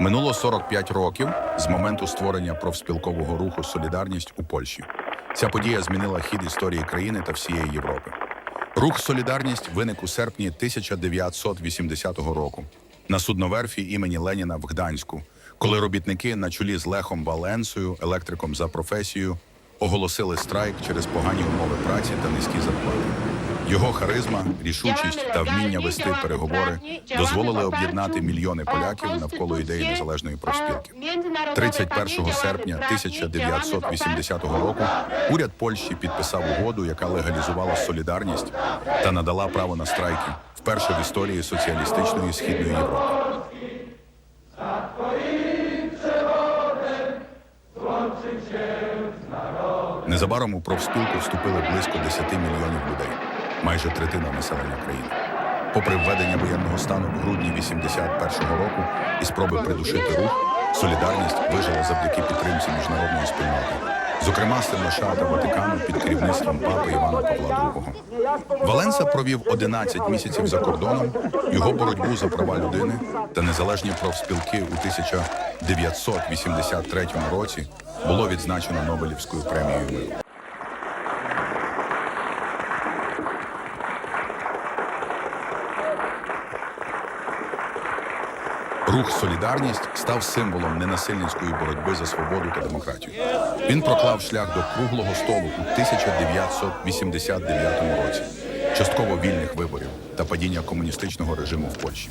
Минуло 45 років з моменту створення профспілкового руху Солідарність у Польщі. Ця подія змінила хід історії країни та всієї Європи. Рух Солідарність виник у серпні 1980 року на судноверфі імені Леніна в Гданську, коли робітники на чолі з Лехом Валенсою, електриком за професією, оголосили страйк через погані умови праці та низькі зарплати. Його харизма, рішучість та вміння вести переговори дозволили об'єднати мільйони поляків навколо ідеї незалежної профспілки. 31 серпня 1980 року уряд Польщі підписав угоду, яка легалізувала солідарність та надала право на страйки вперше в історії соціалістичної східної Європи. Незабаром у профспілку вступили близько 10 мільйонів людей, майже третина населення країни. Попри введення воєнного стану в грудні 81-го року і спроби придушити рух, солідарність вижила завдяки підтримці міжнародної спільноти, зокрема США та Ватикану під керівництвом папи Івана Павла II. Валенса провів 11 місяців за кордоном. Його боротьбу за права людини та незалежні профспілки у 1983 році було відзначено Нобелівською премією миру. Рух Солідарність став символом ненасильницької боротьби за свободу та демократію. Він проклав шлях до круглого столу у 1989 році, частково вільних виборів та падіння комуністичного режиму в Польщі.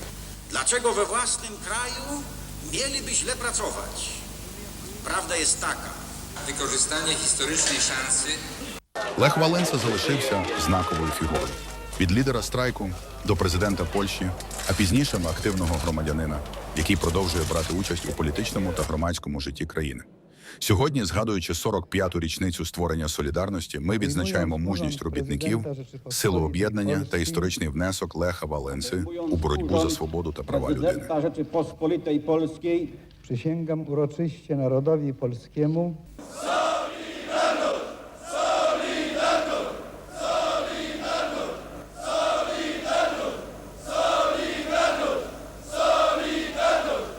Dlaczego we własnym kraju mieliby źle pracować? Prawda jest taka. Wykorzystanie historycznej szansy Лех Валенса залишився знаковою фігурою від лідера страйку до президента Польщі, а пізніше активного громадянина, який продовжує брати участь у політичному та громадському житті країни. Сьогодні, згадуючи 45-ту річницю створення солідарності, ми відзначаємо мужність робітників, силу об'єднання та історичний внесок Леха Валенси у боротьбу за свободу та права людини. Przysięgam uroczyście narodowi polskiemu,